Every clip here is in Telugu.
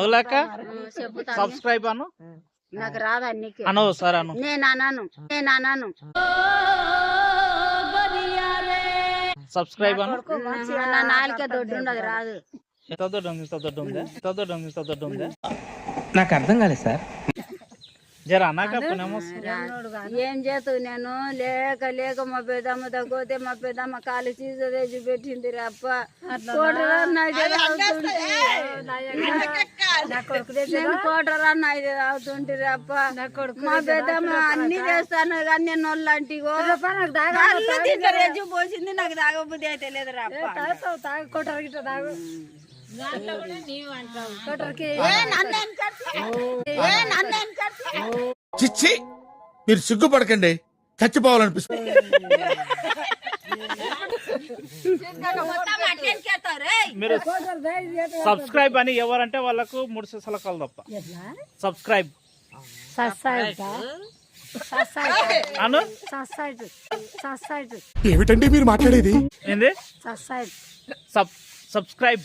అవులాక సబ్స్క్రైబ్ అను. నాకు రాదా నీకు అను సార్ అను. నేను అన్నాను నేను అన్నాను సబ్స్క్రైబ్ అను. నా నాలుకే దొడ్డు ఉండదు రాదు. ఎంత దొడ్డు ఉంది? ఇంత దొడ్డు ఉందా? ఇంత దొడ్డు ఉంది? ఇంత దొడ్డు ఉందా? నాకు అర్థం కాలేదు సార్. జర ఏం చేస్తావు నేను? లేక లేక మా పెద్దమ్మ తగ్గితే మా పెద్దమ్మ కాలు చీజ తెచ్చి పెట్టింది తాగుతుంటే నేను కోటరా నాయుడు తాగుతుంటే అప్ప. మా పెద్దమ్మ అన్ని చేస్తాను కానీ నేను వాళ్ళంటి తెచ్చి పోసింది నాకు తాగబుద్ధి అయితే లేదు అప్ప. ఏ నన్ను ఏం చేస్తావు? ఏ నన్ను ఏం చేస్తావు? చిచ్చి మీరు సిగ్గుపడకండి. చచ్చిపోవాలనిపిస్తుంది. మీరు సబ్స్క్రైబ్ అని ఎవరంటే వాళ్ళకు మూడు సీసాల కలు తప్ప సబ్స్క్రైబ్. అను? ఏమిటండి మీరు మాట్లాడేది? ఏంది? Sub subscribe.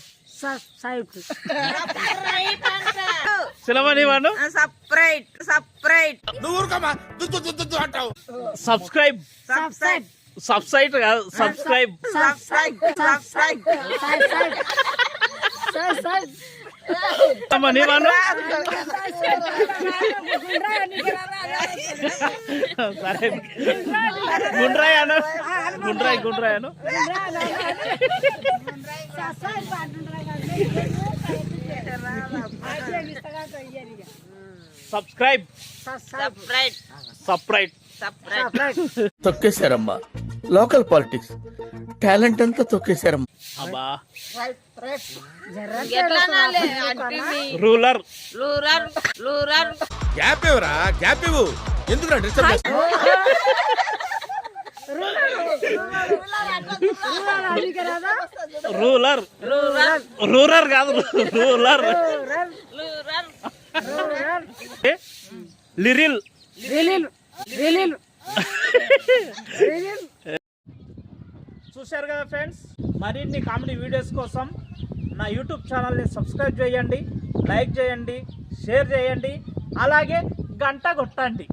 Subscribe. Subscribe subsite కాదు సబ్స్క్రైబ్. సబ్స్క్రైబ్. సబ్స్క్రైబ్. నీ వాడు సరే గుండ్రాయ్ అను. గుండ్రాయ్ గుండ్రాయ్ అను. సబ్స్క్రైబ్ సపరేట్ సపరేట్ తొక్కేశారమ్మా. లోకల్ పాలిటిక్స్ టాలెంట్ అంతా తొక్కేశారమ్మా. అబ్బా. అంటే రూలర్. లూరర్ లూరర్ గ్యాప్ ఇవ్వరా? గ్యాప్ ఇవ్వు. ఎందుకు డిస్టర్బ్ చేస్తావు రూలర్. రూరర్ కాదు రూలర్. లిరిల్. చూశారు కదా ఫ్రెండ్స్? మరిన్ని కామెడీ వీడియోస్ కోసం నా యూట్యూబ్ ఛానల్ని సబ్స్క్రైబ్ చేయండి లైక్ చేయండి షేర్ చేయండి అలాగే గంట కొట్టండి.